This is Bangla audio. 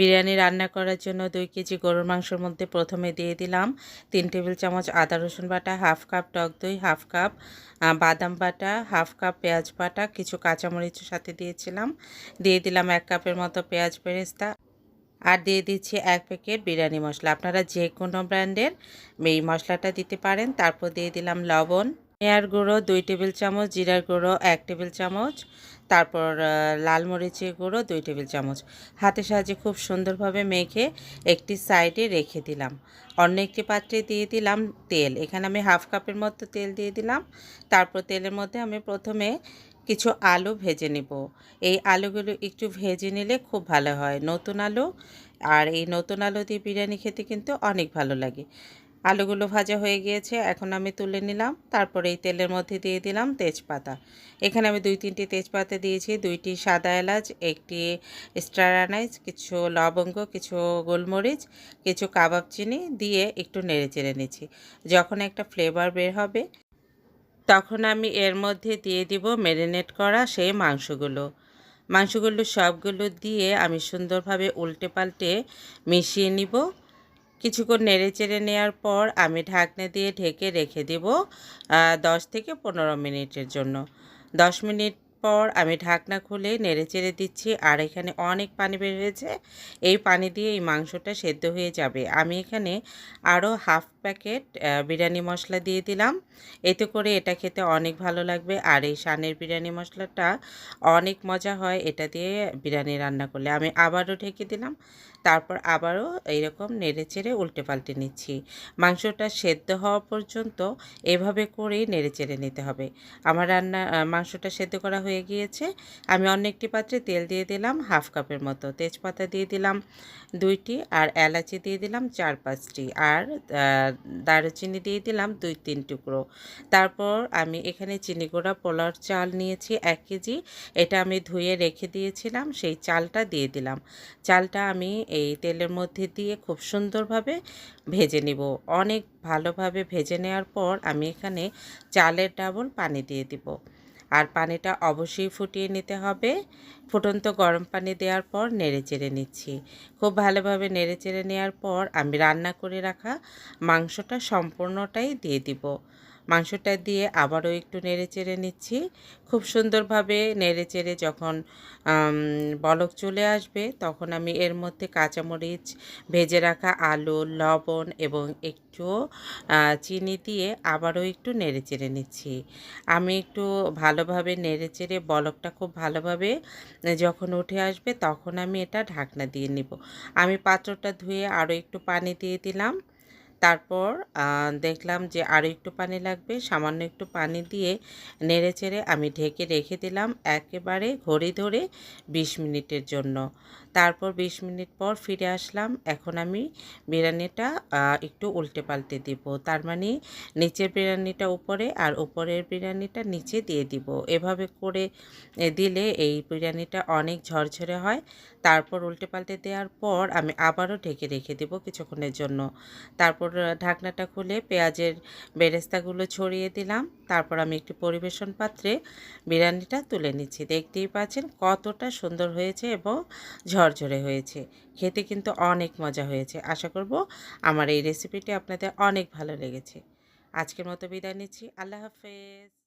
বিরিয়ানি রান্না করার জন্য দুই কেজি গরুর মাংসের মধ্যে প্রথমে দিয়ে দিলাম। তিন টেবিল চামচ আদা রসুন বাটা, হাফ কাপ টক দই, হাফ কাপ বাদাম বাটা, হাফ কাপ পেঁয়াজ বাটা, কিছু কাঁচামরিচের সাথে দিয়েছিলাম। দিয়ে দিলাম এক কাপের মতো পেঁয়াজ বেরেস্তা। আর দিয়ে দিচ্ছি এক প্যাকেট বিরিয়ানি মশলা। আপনারা যে কোনো ব্র্যান্ডের এই মশলাটা দিতে পারেন। তারপর দিয়ে দিলাম লবণ। পেঁয়ার গুঁড়ো, দুই টেবিল চামচ জিরার গুঁড়ো, এক টেবিল চামচ, তারপর লাল মরিচের গুঁড়ো, দুই টেবিল চামচ। হাতের সাহায্যে খুব সুন্দরভাবে মেখে একটি সাইডে রেখে দিলাম। অন্য একটি পাত্রে দিয়ে দিলাম তেল। এখানে আমি হাফ কাপের মতো তেল দিয়ে দিলাম। তারপর তেলের মধ্যে আমি প্রথমে কিছু আলু ভেজে নেব। এই আলুগুলো একটু ভেজে নিলে খুব ভালো হয়। নতুন আলু, আর এই নতুন আলু দিয়ে বিরিয়ানি খেতে কিন্তু অনেক ভালো লাগে। আলুগুলো ভাজা হয়ে গিয়েছে, এখন আমি তুলে নিলাম। তারপরে এই তেলের মধ্যে দিয়ে দিলাম তেজপাতা। এখানে আমি দুই তিনটি তেজপাতা দিয়েছি, দুইটি সাদা এলাচ, একটি স্টার আনাইজ, কিছু লবঙ্গ, কিছু গোলমরিচ, কিছু কাবাব চিনি দিয়ে একটু নেড়ে চেড়ে নিচ্ছি। যখন একটা ফ্লেভার বের হবে, তখন আমি এর মধ্যে দিয়ে দিব ম্যারিনেট করা সেই মাংসগুলো। মাংসগুলো সবগুলো দিয়ে আমি সুন্দরভাবে উল্টে পাল্টে মিশিয়ে নিব। কিছুক্ষণ নেড়ে চেড়ে নেওয়ার পর আমি ঢাকনা দিয়ে ঢেকে রেখে দেব দশ থেকে পনেরো মিনিটের জন্য। দশ মিনিট পর আমি ঢাকনা খুলে নেড়ে চেড়ে দিচ্ছি, আর এখানে অনেক পানি বের হয়েছে। এই পানি দিয়ে এই মাংসটা সেদ্ধ হয়ে যাবে। আমি এখানে আরও হাফ প্যাকেট বিরিয়ানি মশলা দিয়ে দিলাম। এতে করে এটা খেতে অনেক ভালো লাগবে, আর এই সানের বিরিয়ানি মশলাটা অনেক মজা হয় এটা দিয়ে বিরিয়ানি রান্না করলে। আমি আবারও ঢেকে দিলাম, তারপর আবারও এইরকম নেড়ে চেড়ে উল্টে পাল্টে নিচ্ছি। মাংসটা সেদ্ধ হওয়া পর্যন্ত এভাবে করেই নেড়ে চেড়ে নিতে হবে। আমার রান্না মাংসটা সেদ্ধ করা হয়ে গিয়েছে। আমি অন্য একটি পাত্রে তেল দিয়ে দিলাম হাফ কাপের মতো। তেজপাতা দিয়ে দিলাম দুইটি আর এলাচি দিয়ে দিলাম চার পাঁচটি। আর দারুচিনি দিয়ে দিলাম দুই তিন টুকরো। তারপর আমি এখানে চিনি গুঁড়া পোলার চাল নিয়েছি এক কেজি। এটা আমি ধুয়ে রেখে দিয়েছিলাম, সেই চালটা দিয়ে দিলাম। চালটা আমি এই তেলের মধ্যে দিয়ে খুব সুন্দরভাবে ভেজে নিব। অনেক ভালোভাবে ভেজে নেওয়ার পর আমি এখানে চালের ডাবল পানি দিয়ে দিব। আর পানিটা অবশ্যই ফুটিয়ে নিতে হবে। ফুটন্ত গরম পানি দেওয়ার পর নেড়ে চেড়ে নিচ্ছি। খুব ভালোভাবে নেড়ে চেড়ে নেওয়ার পর আমি রান্না করে রাখা মাংসটা সম্পূর্ণটাই দিয়ে দিব। মাংসটা দিয়ে আবারও একটু নেড়ে চেড়ে নিচ্ছি। খুব সুন্দরভাবে নেড়ে চেড়ে যখন বলক চলে আসবে, তখন আমি এর মধ্যে কাঁচামরিচ, ভেজে রাখা আলু, লবণ এবং একটু চিনি দিয়ে আবারও একটু নেড়ে চেড়ে নিচ্ছি। আমি একটু ভালোভাবে নেড়ে চেড়ে বলকটা খুব ভালোভাবে, যখন উঠে আসবে তখন আমি এটা ঢাকনা দিয়ে নিব। আমি পাত্রটা ধুয়ে আরও একটু পানি দিয়ে দিলাম। তারপর দেখলাম যে আরও একটু পানি লাগবে। সামান্য একটু পানি দিয়ে নেড়ে চেড়ে আমি ঢেকে রেখে দিলাম একেবারে ঘড়ি ধরে বিশ মিনিটের জন্য। তারপর বিশ মিনিট পর ফিরে আসলাম। এখন আমি বিরিয়ানিটা একটু উল্টে পাল্টে দিব। তার মানে নিচের বিরিয়ানিটা উপরে আর উপরের বিরিয়ানিটা নিচে দিয়ে দিব। এভাবে করে দিলে এই বিরিয়ানিটা অনেক ঝরঝরে হয়। তারপর উল্টে পাল্টে দেওয়ার পর আমি আবারও ঢেকে রেখে দেবো কিছুক্ষণের জন্য। তারপর ঢাকনাটা খুলে পেঁয়াজের বেরেস্তাগুলো ছড়িয়ে দিলাম। তারপর আমি একটি পরিবেশন পাত্রে বিরিয়ানিটা তুলে নিচ্ছি। দেখতেই পাচ্ছেন কতটা সুন্দর হয়েছে এবং ঝরঝরে হয়েছে। খেতে কিন্তু অনেক মজা হয়েছে। আশা করব আমার এই রেসিপিটি আপনাদের অনেক ভালো লেগেছে। আজকের মতো বিদায় নিচ্ছি। আল্লাহ হাফেজ।